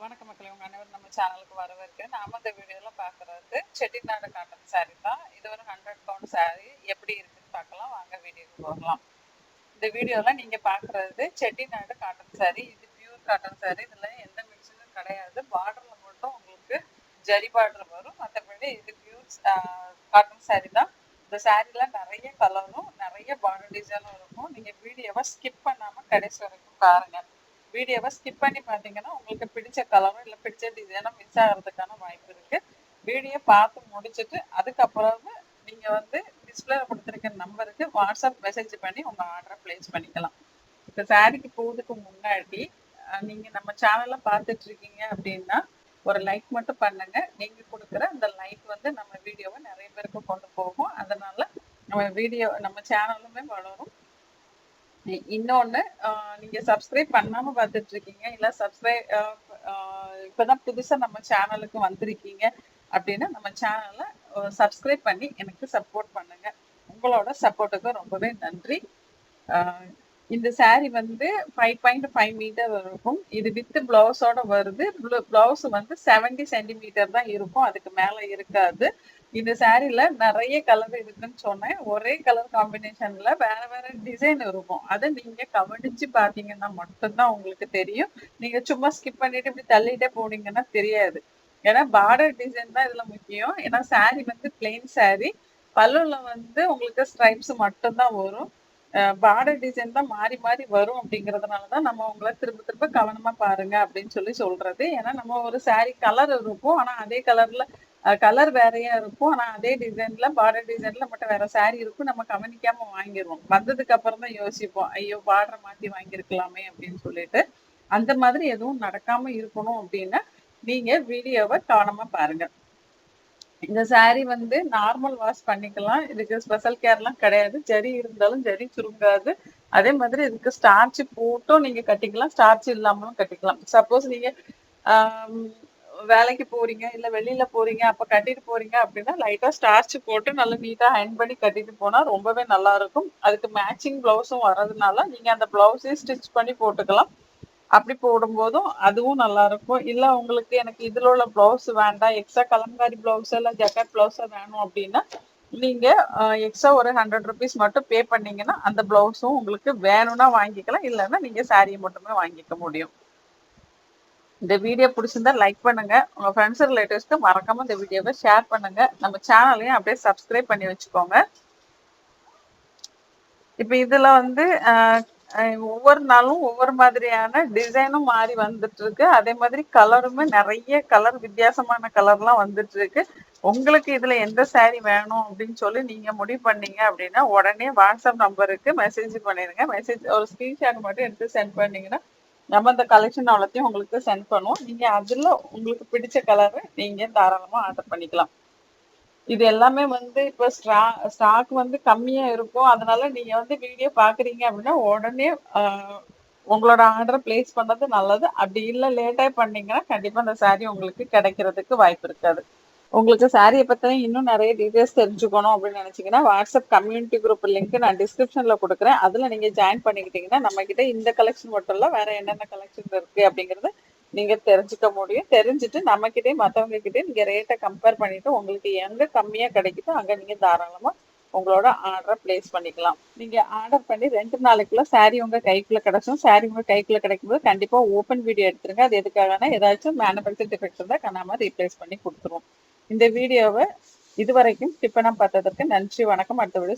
வணக்க மக்களே உங்க அனைவரும் நம்ம சேனலுக்கு வரவேற்கு. நாம இந்த வீடியோல பாக்குறது செட்டிநாடு காட்டன் saree தான். இது ஒரு ஹண்ட்ரட் பவுண்ட் saree. எப்படி இருக்குன்னு பார்க்கலாம். வாங்க வீடியோக்கு போகலாம். இந்த வீடியோல நீங்க பாக்குறது செட்டிநாடு காட்டன் saree. இது பியூர் காட்டன் saree. இதுல எந்த மிக்சரும் கிடையாது. பார்டர்ல மட்டும் உங்களுக்கு ஜரி பார்டர் வரும். மற்றபடி இது பியூர் காட்டன் saree தான். இந்த சாரீல நிறைய கலரும் நிறைய பார்டர் டிசைனும் இருக்கும். நீங்க வீடியோவை ஸ்கிப் பண்ணாம கடைசி வரைக்கும் பாருங்க. வீடியோவை ஸ்கிப் பண்ணி பார்த்தீங்கன்னா உங்களுக்கு பிடிச்ச கலரும் இல்லை பிடிச்ச டிசைனும் மிஸ் ஆகிறதுக்கான வாய்ப்பு இருக்கு. வீடியோ பார்த்து முடிச்சுட்டு அதுக்கப்புறம் நீங்கள் வந்து டிஸ்பிளேல கொடுத்துருக்க நம்பருக்கு வாட்ஸ்அப் மெசேஜ் பண்ணி உங்கள் ஆர்டரை பிளேஸ் பண்ணிக்கலாம். இப்போ சாரிக்கு போகிறதுக்கு முன்னாடி நீங்கள் நம்ம சேனலில் பார்த்துட்டு இருக்கீங்க அப்படின்னா ஒரு லைக் மட்டும் பண்ணுங்க. நீங்க கொடுக்குற அந்த லைக் வந்து நம்ம வீடியோவை நிறைய பேருக்கு கொண்டு போகும். அதனால நம்ம வீடியோ நம்ம சேனலுமே வளரும். இன்னொன்று இன்னொன்னு நீங்க சப்ஸ்கிரைப் பண்ணாம பார்த்துட்டு இருக்கீங்க இல்ல சப்ஸ்கிரைப் இப்பதான் புதுசா நம்ம சேனலுக்கு வந்திருக்கீங்க அப்படின்னா நம்ம சேனலை சப்ஸ்கிரைப் பண்ணி எனக்கு சப்போர்ட் பண்ணுங்க. உங்களோட சப்போர்ட்டுக்கு ரொம்பவே நன்றி. ஆஹ் இந்த சாரி வந்து ஃபைவ் பாயிண்ட் ஃபைவ் மீட்டர் இருக்கும். இது வித் பிளவுஸோட வருது. பிளவுஸ் வந்து செவன்டி சென்டிமீட்டர் தான் இருக்கும். அதுக்கு மேல இருக்காது. இந்த சாரீல நிறைய கலர் இருக்குன்னு சொன்னேன். ஒரே கலர் காம்பினேஷன்ல வேற வேற டிசைன் இருக்கும். அதை நீங்க கவனிச்சு பாத்தீங்கன்னா மட்டும்தான் உங்களுக்கு தெரியும். நீங்க சும்மா ஸ்கிப் பண்ணிட்டு இப்படி தள்ளிட்டே போனீங்கன்னா தெரியாது. ஏன்னா பார்டர் டிசைன் தான் இதுல முக்கியம். ஏன்னா சாரி வந்து பிளெயின் சாரி பல்லுல வந்து உங்களுக்கு ஸ்ட்ரைப்ஸ் மட்டும்தான் வரும். பார்டர் டிசைன் தான் மாறி மாறி வரும் அப்படிங்கறதுனால தான் நம்ம உங்களை திரும்ப திரும்ப கவனமா பாருங்க அப்படின்னு சொல்லி சொல்றது. ஏன்னா நம்ம ஒரு சாரி கலர் இருக்கும். ஆனா அதே கலர்ல கலர் வேறையா இருக்கும். ஆனா அதே டிசைன்ல பார்டர் டிசைன்ல மட்டும் வேற சாரி இருக்கும். நம்ம கவனிக்காம வாங்கிடுவோம் வந்ததுக்கு அப்புறம் தான் யோசிப்போம். ஐயோ பார்டர் மாத்தி வாங்கியிருக்கலாமே அப்படின்னு சொல்லிட்டு. அந்த மாதிரி எதுவும் நடக்காம இருக்கணும் அப்படின்னா நீங்க வீடியோவை கவனமா பாருங்க. இந்த சாரி வந்து நார்மல் வாஷ் பண்ணிக்கலாம். இதுக்கு ஸ்பெஷல் கேர்லாம் கிடையாது. ஜரி இருந்தாலும் ஜரி சுருங்காது. அதே மாதிரி இதுக்கு ஸ்டார்ச் போட்டும் நீங்க கட்டிக்கலாம். ஸ்டார்ச் இல்லாமலும் கட்டிக்கலாம். சப்போஸ் நீங்க வேலைக்கு போறீங்க இல்ல வெளியில போறீங்க அப்ப கட்டிட்டு போறீங்க அப்படின்னா லைட்டா ஸ்டார்ச் போட்டு நல்லா நீட்டா ஹேண்ட் பண்ணி கட்டிட்டு போனா ரொம்பவே நல்லா இருக்கும். அதுக்கு மேட்சிங் பிளவுஸும் வர்றதுனால நீங்க அந்த பிளவுஸே ஸ்டிச் பண்ணி போட்டுக்கலாம். அப்படி போடும்போதும் அதுவும் நல்லா இருக்கும். இல்ல உங்களுக்கு எனக்கு இதுல உள்ள பிளவுஸ் வேண்டாம். எக்ஸ்ட்ரா கலம்காரி பிளவுஸ் இல்ல ஜக்கட் பிளவுஸ் வேணும் அப்படின்னா நீங்க எக்ஸ்ட்ரா ஒரு ஹண்ட்ரட் ருபீஸ் மட்டும் பே பண்ணீங்கன்னா அந்த பிளவுஸும் உங்களுக்கு வேணும்னா வாங்கிக்கலாம். இல்லைன்னா நீங்க சாரியை மட்டுமே வாங்கிக்க முடியும். இந்த வீடியோ பிடிச்சிருந்தா லைக் பண்ணுங்க. உங்க ஃப்ரெண்ட்ஸ் ரிலேட்டிவ்ஸ்க்கு மறக்காம இந்த வீடியோவை ஷேர் பண்ணுங்க. நம்ம சேனலையும் அப்படியே சப்ஸ்கிரைப் பண்ணி வச்சுக்கோங்க. இப்ப இதுல வந்து ஒவ்வொரு நாளும் ஒவ்வொரு மாதிரியான டிசைனும் மாறி வந்துட்டு இருக்கு அதே மாதிரி கலருமே நிறைய கலர் வித்தியாசமான கலர்லாம் வந்துட்டு இருக்கு உங்களுக்கு இதுல எந்த saree வேணும் அப்படின்னு சொல்லி நீங்க முடிவு பண்ணீங்க அப்படின்னா உடனே வாட்ஸ்அப் நம்பருக்கு மெசேஜ் பண்ணிருங்க. மெசேஜ் ஒரு ஸ்கிரீன்ஷாட் மட்டும் எடுத்து சென்ட் பண்ணீங்கன்னா நம்ம இந்த கலெக்ஷன் அவ்வளோத்தையும் உங்களுக்கு சென்ட் பண்ணுவோம். நீங்க அதுல உங்களுக்கு பிடிச்ச கலரை நீங்க தாராளமா ஆர்டர் பண்ணிக்கலாம். இது எல்லாமே வந்து இப்போ ஸ்டா ஸ்டாக் வந்து கம்மியா இருக்கும். அதனால நீங்க வந்து வீடியோ பாக்குறீங்க அப்படின்னா உடனே உங்களோட ஆர்டர் பிளேஸ் பண்ணது நல்லது. அப்படி இல்லை லேட்டாக பண்ணீங்கன்னா கண்டிப்பா அந்த சாரீ உங்களுக்கு கிடைக்கிறதுக்கு வாய்ப்பு இருக்காது. உங்களுக்கு சாரியை பத்தி இன்னும் நிறைய டீடைல்ஸ் தெரிஞ்சுக்கணும் அப்படின்னு நினைச்சீங்கன்னா வாட்ஸ்அப் கம்யூனிட்டி குரூப் லிங்க் நான் டிஸ்கிரிப்ஷன்ல கொடுக்குறேன். அதுல நீங்க ஜாயின் பண்ணிக்கிட்டீங்கன்னா நம்ம கிட்ட இந்த கலெக்ஷன் மட்டும் இல்ல வேற என்னென்ன கலெக்ஷன் இருக்கு அப்படிங்கறது நீங்க தெரிஞ்சுக்க முடியும். தெரிஞ்சுட்டு நம்ம கிட்டே மத்தவங்க கிட்டே நீங்க ரேட்டை கம்பேர் பண்ணிட்டு உங்களுக்கு எங்க கம்மியா கிடைக்குதோ அங்க நீங்க தாராளமா உங்களோட ஆர்டரை பிளேஸ் பண்ணிக்கலாம். நீங்க ஆர்டர் பண்ணி ரெண்டு நாளைக்குள்ள சாரி உங்க கைக்குள்ள கிடைச்சும் சாரி உங்க கைக்குள்ள கிடைக்கும்போது கண்டிப்பா ஓப்பன் வீடியோ எடுத்துருங்க. அது எதுக்காகனா ஏதாச்சும் மேனுபேக்சர் டிஃபெக்ட் இருந்தா கண்ணாம ரீப்ளேஸ் பண்ணி கொடுத்துருவோம். இந்த வீடியோவை இதுவரைக்கும் டிப்பனா பார்த்ததற்கு நன்றி. வணக்கம். அடுத்த வீடியோ